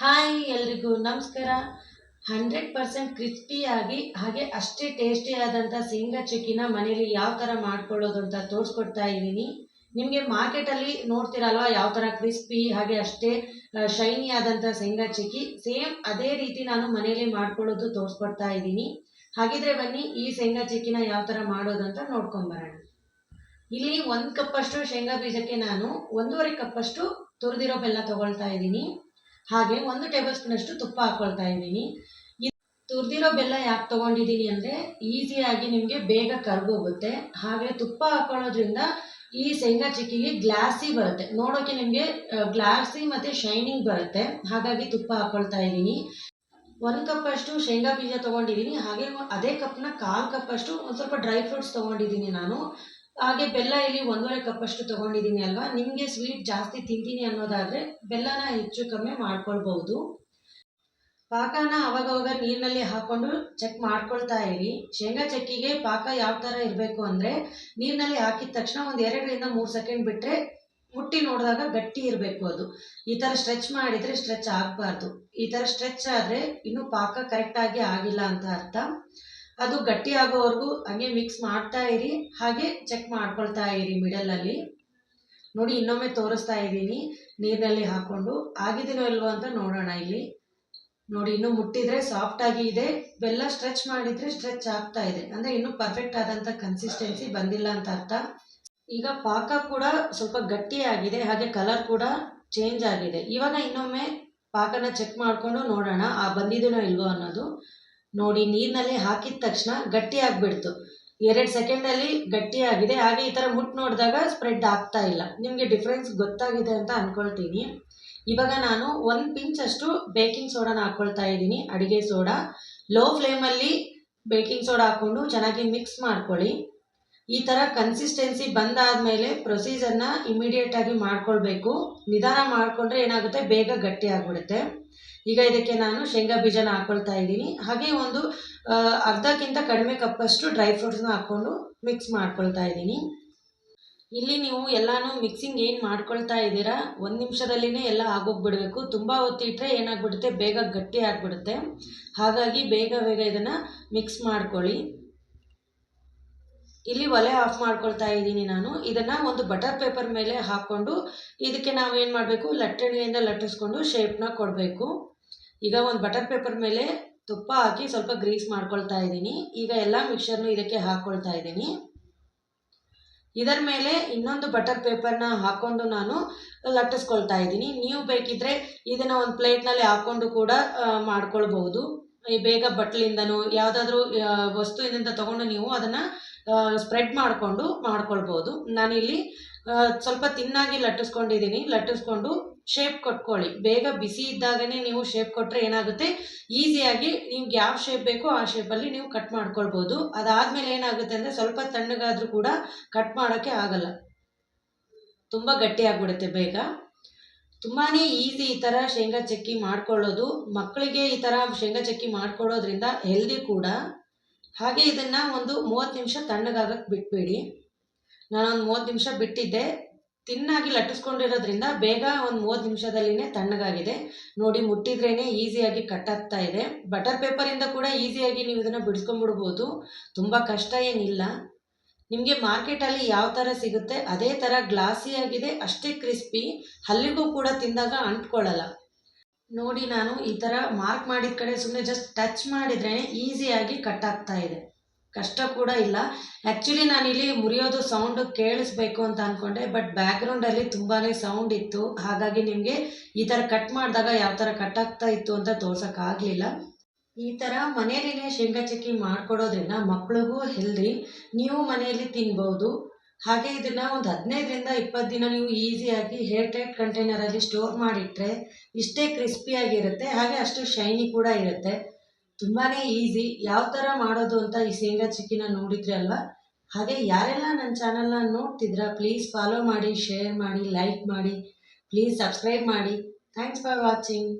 Hi ಎಲ್ರಿಗೂ ನಮಸ್ಕಾರ. Hundred percent ಕ್ರಿಸ್ಪಿಯಾಗಿ ಹಾಗೆ ಅಷ್ಟೇ ಟೇಸ್ಟಿಯಾದಂಥ ಶೇಂಗಾ ಚಿಕ್ಕಿನ ಮನೇಲಿ ಯಾವ ಥರ ಮಾಡ್ಕೊಳ್ಳೋದು ಅಂತ ತೋರಿಸ್ಕೊಡ್ತಾ ಇದ್ದೀನಿ. ನಿಮಗೆ ಮಾರ್ಕೆಟಲ್ಲಿ ನೋಡ್ತೀರಲ್ವ ಯಾವ ಥರ ಕ್ರಿಸ್ಪಿ ಹಾಗೆ ಅಷ್ಟೇ ಶೈನಿ ಆದಂಥ ಶೇಂಗಾ ಚಿಕ್ಕಿ. ಸೇಮ್ ಅದೇ ರೀತಿ ನಾನು ಮನೇಲಿ ಮಾಡ್ಕೊಳ್ಳೋದು ತೋರಿಸ್ಕೊಡ್ತಾ ಇದ್ದೀನಿ. ಹಾಗಿದ್ರೆ ಬನ್ನಿ ಈ ಶೇಂಗಾ ಚಿಕ್ಕಿನ ಯಾವ ಥರ ಮಾಡೋದು ಅಂತ ನೋಡ್ಕೊಂಬರೋಣ. ಇಲ್ಲಿ ಒಂದು ಕಪ್ಪಷ್ಟು ಶೇಂಗಾ ಬೀಜಕ್ಕೆ ನಾನು ಒಂದೂವರೆ ಕಪ್ಪಷ್ಟು ತುರಿದಿರೋ ಬೆಲ್ಲ ತಗೊಳ್ತಾ ಇದ್ದೀನಿ. ಹಾಗೆ ಒಂದು ಟೇಬಲ್ ಸ್ಪೂನಷ್ಟು ತುಪ್ಪ ಹಾಕೊಳ್ತಾ ಇದ್ದೀನಿ. ತುರ್ದಿರೋ ಬೆಲ್ಲ ಯಾಕೆ ತೊಗೊಂಡಿದ್ದೀನಿ ಅಂದರೆ ಈಸಿಯಾಗಿ ನಿಮಗೆ ಬೇಗ ಕರ್ಗೋಗುತ್ತೆ ಹಾಗೆ ತುಪ್ಪ ಹಾಕೊಳ್ಳೋದ್ರಿಂದ ಈ ಶೇಂಗಾ ಚಿಕ್ಕಿಗೆ ಗ್ಲಾಸಿ ಬರುತ್ತೆ. ನೋಡೋಕೆ ನಿಮಗೆ ಗ್ಲಾಸಿ ಮತ್ತು ಶೈನಿಂಗ್ ಬರುತ್ತೆ. ಹಾಗಾಗಿ ತುಪ್ಪ ಹಾಕೊಳ್ತಾ ಇದ್ದೀನಿ. ಒಂದು ಕಪ್ಪಷ್ಟು ಶೇಂಗಾ ಬೀಜ ತೊಗೊಂಡಿದ್ದೀನಿ. ಹಾಗೆ ಅದೇ ಕಪ್ನ ಕಾಲು ಕಪ್ಪಷ್ಟು ಒಂದು ಸ್ವಲ್ಪ ಡ್ರೈ ಫ್ರೂಟ್ಸ್ ತೊಗೊಂಡಿದ್ದೀನಿ ನಾನು. ಹಾಗೆ ಬೆಲ್ಲ ಇಲ್ಲಿ ಒಂದೂವರೆ ಕಪ್ಪಷ್ಟು ತಗೊಂಡಿದ್ದೀನಿ ಅಲ್ವಾ? ನಿಮಗೆ ಸ್ವೀಟ್ ಜಾಸ್ತಿ ತಿಂತೀನಿ ಅನ್ನೋದಾದರೆ ಬೆಲ್ಲನ ಹೆಚ್ಚು ಕಮ್ಮಿ ಮಾಡ್ಕೊಳ್ಬಹುದು. ಪಾಕನ ಅವಾಗವಾಗ ನೀರಿನಲ್ಲಿ ಹಾಕ್ಕೊಂಡು ಚೆಕ್ ಮಾಡ್ಕೊಳ್ತಾ ಇರಿ. ಶೇಂಗಾ ಚಕ್ಕಿಗೆ ಪಾಕ ಯಾವ ಥರ ಇರಬೇಕು ಅಂದರೆ ನೀರಿನಲ್ಲಿ ಹಾಕಿದ ತಕ್ಷಣ ಒಂದು ಎರಡರಿಂದ ಮೂರು ಸೆಕೆಂಡ್ ಬಿಟ್ಟರೆ ಮುಟ್ಟಿ ನೋಡಿದಾಗ ಗಟ್ಟಿ ಇರಬೇಕು ಅದು. ಈ ಥರ ಸ್ಟ್ರೆಚ್ ಮಾಡಿದರೆ ಸ್ಟ್ರೆಚ್ ಆಗಬಾರ್ದು. ಈ ಥರ ಸ್ಟ್ರೆಚ್ ಆದರೆ ಇನ್ನೂ ಪಾಕ ಕರೆಕ್ಟಾಗಿ ಆಗಿಲ್ಲ ಅಂತ ಅರ್ಥ. ಅದು ಗಟ್ಟಿ ಆಗೋವರೆಗೂ ಹಂಗೆ ಮಿಕ್ಸ್ ಮಾಡ್ತಾ ಇರಿ, ಹಾಗೆ ಚೆಕ್ ಮಾಡ್ಕೊಳ್ತಾ ಇರಿ ಮಿಡಲಲ್ಲಿ ನೋಡಿ ಇನ್ನೊಮ್ಮೆ ತೋರಿಸ್ತಾ ಇದ್ದೀನಿ, ನೀರಿನಲ್ಲಿ ಹಾಕ್ಕೊಂಡು. ಆಗಿದೆಯೋ ಇಲ್ವೋ ಅಂತ ನೋಡೋಣ ಇಲ್ಲಿ. ನೋಡಿ ಇನ್ನು ಮುಟ್ಟಿದ್ರೆ ಸಾಫ್ಟ್ ಆಗಿ ಇದೆ. ಬೆಲ್ಲ ಸ್ಟ್ರೆಚ್ ಮಾಡಿದರೆ ಸ್ಟ್ರೆಚ್ ಆಗ್ತಾ ಇದೆ. ಅಂದರೆ ಇನ್ನೂ ಪರ್ಫೆಕ್ಟ್ ಆದಂಥ ಕನ್ಸಿಸ್ಟೆನ್ಸಿ ಬಂದಿಲ್ಲ ಅಂತ ಅರ್ಥ. ಈಗ ಪಾಕ ಕೂಡ ಸ್ವಲ್ಪ ಗಟ್ಟಿಯಾಗಿದೆ ಹಾಗೆ ಕಲರ್ ಕೂಡ ಚೇಂಜ್ ಆಗಿದೆ. ಇವಾಗ ಇನ್ನೊಮ್ಮೆ ಪಾಕನ ಚೆಕ್ ಮಾಡಿಕೊಂಡು ನೋಡೋಣ, ಆ ಬಂದಿದೆಯೋ ಇಲ್ವೋ ಅನ್ನೋದು. ನೋಡಿ ನೀರಿನಲ್ಲಿ ಹಾಕಿದ ತಕ್ಷಣ ಗಟ್ಟಿ ಆಗಿಬಿಡ್ತು. ಎರಡು ಸೆಕೆಂಡಲ್ಲಿ ಗಟ್ಟಿಯಾಗಿದೆ ಹಾಗೆ ಈ ಥರ ಮುಟ್ಟು ನೋಡಿದಾಗ ಸ್ಪ್ರೆಡ್ ಆಗ್ತಾ ಇಲ್ಲ. ನಿಮಗೆ ಡಿಫ್ರೆನ್ಸ್ ಗೊತ್ತಾಗಿದೆ ಅಂತ ಅಂದ್ಕೊಳ್ತೀನಿ ಇವಾಗ ನಾನು ಒಂದು ಪಿಂಚಷ್ಟು ಬೇಕಿಂಗ್ ಸೋಡಾನ ಹಾಕ್ಕೊಳ್ತಾ ಇದ್ದೀನಿ. ಅಡುಗೆ ಸೋಡಾ. ಲೋ ಫ್ಲೇಮಲ್ಲಿ ಬೇಕಿಂಗ್ ಸೋಡಾ ಹಾಕ್ಕೊಂಡು ಚೆನ್ನಾಗಿ ಮಿಕ್ಸ್ ಮಾಡ್ಕೊಳ್ಳಿ. ಈ ಥರ ಕನ್ಸಿಸ್ಟೆನ್ಸಿ ಬಂದಾದಮೇಲೆ ಪ್ರೊಸೀಜರ್ನ ಇಮಿಡಿಯೇಟಾಗಿ ಮಾಡ್ಕೊಳ್ಬೇಕು. ನಿಧಾನ ಮಾಡಿಕೊಂಡ್ರೆ ಏನಾಗುತ್ತೆ? ಬೇಗ ಗಟ್ಟಿ ಆಗಿಬಿಡುತ್ತೆ. ಈಗ ಇದಕ್ಕೆ ನಾನು ಶೇಂಗಾ ಬೀಜನ ಹಾಕ್ಕೊಳ್ತಾ ಇದ್ದೀನಿ. ಹಾಗೆ ಒಂದು ಅರ್ಧಕ್ಕಿಂತ ಕಡಿಮೆ ಕಪ್ಪಷ್ಟು ಡ್ರೈ ಫ್ರೂಟ್ಸ್ನ ಹಾಕ್ಕೊಂಡು ಮಿಕ್ಸ್ ಮಾಡ್ಕೊಳ್ತಾ ಇದ್ದೀನಿ. ಇಲ್ಲಿ ನೀವು ಎಲ್ಲಾನು ಮಿಕ್ಸಿಂಗ್ ಏನು ಮಾಡ್ಕೊಳ್ತಾ ಇದ್ದೀರಾ? ಒಂದು ನಿಮಿಷದಲ್ಲಿನೇ ಎಲ್ಲ ಆಗೋಗ್ಬಿಡಬೇಕು. ತುಂಬ ಹೊತ್ತಿಟ್ಟರೆ ಏನಾಗ್ಬಿಡುತ್ತೆ? ಬೇಗ ಗಟ್ಟಿ ಆಗಿಬಿಡುತ್ತೆ. ಹಾಗಾಗಿ ಬೇಗ ಬೇಗ ಇದನ್ನು ಮಿಕ್ಸ್ ಮಾಡ್ಕೊಳ್ಳಿ. ಇಲ್ಲಿ ಒಲೆ ಆಫ್ ಮಾಡ್ಕೊಳ್ತಾ ಇದ್ದೀನಿ ನಾನು. ಇದನ್ನು ಒಂದು ಬಟರ್ ಪೇಪರ್ ಮೇಲೆ ಹಾಕ್ಕೊಂಡು ಇದಕ್ಕೆ ನಾವು ಏನು ಮಾಡಬೇಕು? ಲಟ್ಟಣಿಯಿಂದ ಲಟ್ಟಿಸ್ಕೊಂಡು ಶೇಪ್ನ ಕೊಡಬೇಕು. ಈಗ ಒಂದು ಬಟರ್ ಪೇಪರ್ ಮೇಲೆ ತುಪ್ಪ ಹಾಕಿ ಸ್ವಲ್ಪ ಗ್ರೀಸ್ ಮಾಡ್ಕೊಳ್ತಾ ಇದ್ದೀನಿ. ಈಗ ಎಲ್ಲ ಮಿಕ್ಸರ್ನು ಇದಕ್ಕೆ ಹಾಕ್ಕೊಳ್ತಾ ಇದ್ದೀನಿ. ಇದರ ಮೇಲೆ ಇನ್ನೊಂದು ಬಟರ್ ಪೇಪರ್ನ ಹಾಕ್ಕೊಂಡು ನಾನು ಲಟ್ಟಿಸ್ಕೊಳ್ತಾ ಇದ್ದೀನಿ. ನೀವು ಬೇಕಿದ್ರೆ ಇದನ್ನು ಒಂದು ಪ್ಲೇಟ್ನಲ್ಲಿ ಹಾಕ್ಕೊಂಡು ಕೂಡ ಮಾಡ್ಕೊಳ್ಬಹುದು. ಬೇಗ ಬಟ್ಲಿಂದನೂ, ಯಾವುದಾದ್ರೂ ವಸ್ತುವಿನಿಂದ ತೊಗೊಂಡು ನೀವು ಅದನ್ನು ಸ್ಪ್ರೆಡ್ ಮಾಡಿಕೊಂಡು ಮಾಡ್ಕೊಳ್ಬೋದು. ನಾನಿಲ್ಲಿ ಸ್ವಲ್ಪ ತಿನ್ನಾಗಿ ಲಟ್ಟಿಸ್ಕೊಂಡಿದ್ದೀನಿ ಲಟ್ಟಿಸ್ಕೊಂಡು ಶೇಪ್ ಕೊಟ್ಕೊಳ್ಳಿ. ಬೇಗ ಬಿಸಿ ಇದ್ದಾಗನೇ ನೀವು ಶೇಪ್ ಕೊಟ್ಟರೆ ಏನಾಗುತ್ತೆ? ಈಸಿಯಾಗಿ ನಿಮ್ಗೆ ಯಾವ ಶೇಪ್ ಬೇಕೋ ಆ ಶೇಪಲ್ಲಿ ನೀವು ಕಟ್ ಮಾಡ್ಕೊಳ್ಬೋದು. ಅದಾದಮೇಲೆ ಏನಾಗುತ್ತೆ ಅಂದರೆ ಸ್ವಲ್ಪ ತಣ್ಣಗಾದರೂ ಕೂಡ ಕಟ್ ಮಾಡೋಕ್ಕೆ ಆಗಲ್ಲ. ತುಂಬ ಗಟ್ಟಿ ಆಗಿಬಿಡುತ್ತೆ ಬೇಗ. ತುಂಬಾ ಈಸಿ ಈ ಥರ ಶೇಂಗಾ ಚಕ್ಕಿ ಮಾಡ್ಕೊಳ್ಳೋದು. ಮಕ್ಕಳಿಗೆ ಈ ಥರ ಶೇಂಗಾ ಚಕ್ಕಿ ಮಾಡ್ಕೊಡೋದ್ರಿಂದ ಹೆಲ್ದಿ ಕೂಡ. ಹಾಗೆ ಇದನ್ನು ಒಂದು ಮೂವತ್ತು ನಿಮಿಷ ತಣ್ಣಗಾಗಕ್ಕೆ ಬಿಟ್ಬೇಡಿ. ನಾನೊಂದು ಮೂವತ್ತು ನಿಮಿಷ ಬಿಟ್ಟಿದ್ದೆ. ತಿನ್ನಾಗಿ ಲಟ್ಟಿಸ್ಕೊಂಡಿರೋದ್ರಿಂದ ಬೇಗ ಒಂದು ಮೂವತ್ತು ನಿಮಿಷದಲ್ಲಿನೇ ತಣ್ಣಗಾಗಿದೆ. ನೋಡಿ ಮುಟ್ಟಿದ್ರೇ ಈಸಿಯಾಗಿ ಕಟ್ ಆಗ್ತಾ ಇದೆ. ಬಟರ್ ಪೇಪರಿಂದ ಕೂಡ ಈಸಿಯಾಗಿ ನೀವು ಇದನ್ನು ಬಿಡಿಸ್ಕೊಂಡ್ಬಿಡ್ಬೋದು. ತುಂಬ ಕಷ್ಟ ಏನಿಲ್ಲ. ನಿಮಗೆ ಮಾರ್ಕೆಟಲ್ಲಿ ಯಾವ ಥರ ಸಿಗುತ್ತೆ, ಅದೇ ಥರ ಗ್ಲಾಸಿಯಾಗಿದೆ, ಅಷ್ಟೇ ಕ್ರಿಸ್ಪಿ. ಹಲ್ಲಿಗೂ ಕೂಡ ತಿಂದಾಗ ಅಂಟ್ಕೊಳ್ಳಲ್ಲ. ನೋಡಿ ನಾನು ಈ ಥರ ಮಾರ್ಕ್ ಮಾಡಿದ ಕಡೆ ಸುಮ್ಮನೆ ಜಸ್ಟ್ ಟಚ್ ಮಾಡಿದ್ರೆ ಈಸಿಯಾಗಿ ಕಟ್ ಆಗ್ತಾ ಇದೆ. ಕಷ್ಟ ಕೂಡ ಇಲ್ಲ. ಆ್ಯಕ್ಚುಲಿ ನಾನಿಲ್ಲಿ ಮುರಿಯೋದು ಸೌಂಡು ಕೇಳಿಸ್ಬೇಕು ಅಂತ ಅಂದ್ಕೊಂಡೆ ಬಟ್ ಬ್ಯಾಕ್ಗ್ರೌಂಡಲ್ಲಿ ತುಂಬಾ ಸೌಂಡ್ ಇತ್ತು. ಹಾಗಾಗಿ ನಿಮಗೆ ಈ ಥರ ಕಟ್ ಮಾಡಿದಾಗ ಯಾವ ಥರ ಕಟ್ ಆಗ್ತಾ ಇತ್ತು ಅಂತ ತೋರ್ಸೋಕ್ಕಾಗಲಿಲ್ಲ ಈ ಥರ ಮನೆಯಲ್ಲಿನೇ ಶೇಂಗಾ ಚಕ್ಕಿ ಮಾಡಿಕೊಡೋದ್ರಿಂದ ಮಕ್ಕಳಿಗೂ ಹೆಲ್ದಿ ನೀವು ಮನೆಯಲ್ಲಿ ತಿನ್ಬೋದು. ಹಾಗೆ ಇದನ್ನು ಒಂದು ಹದಿನೈದರಿಂದ ಇಪ್ಪತ್ತು ದಿನ ನೀವು ಈಸಿಯಾಗಿ ಹೇರ್ ಟೈಟ್ ಕಂಟೈನರಲ್ಲಿ ಸ್ಟೋರ್ ಮಾಡಿಟ್ರೆ ಇಷ್ಟೇ ಕ್ರಿಸ್ಪಿಯಾಗಿರುತ್ತೆ ಹಾಗೆ ಅಷ್ಟು ಶೈನಿ ಕೂಡ ಇರುತ್ತೆ. ತುಂಬಾ ಈಸಿ ಯಾವ ಥರ ಮಾಡೋದು ಅಂತ ಈ ಶೇಂಗಾ ಚಿಕ್ಕಿನ ನೋಡಿದ್ರಿ ಅಲ್ವಾ? ಹಾಗೆ ಯಾರೆಲ್ಲ ನನ್ನ ಚಾನಲ್ನ ನೋಡ್ತಿದ್ರ ಪ್ಲೀಸ್ ಫಾಲೋ ಮಾಡಿ ಶೇರ್ ಮಾಡಿ ಲೈಕ್ ಮಾಡಿ ಪ್ಲೀಸ್ ಸಬ್ಸ್ಕ್ರೈಬ್ ಮಾಡಿ. Thanks for watching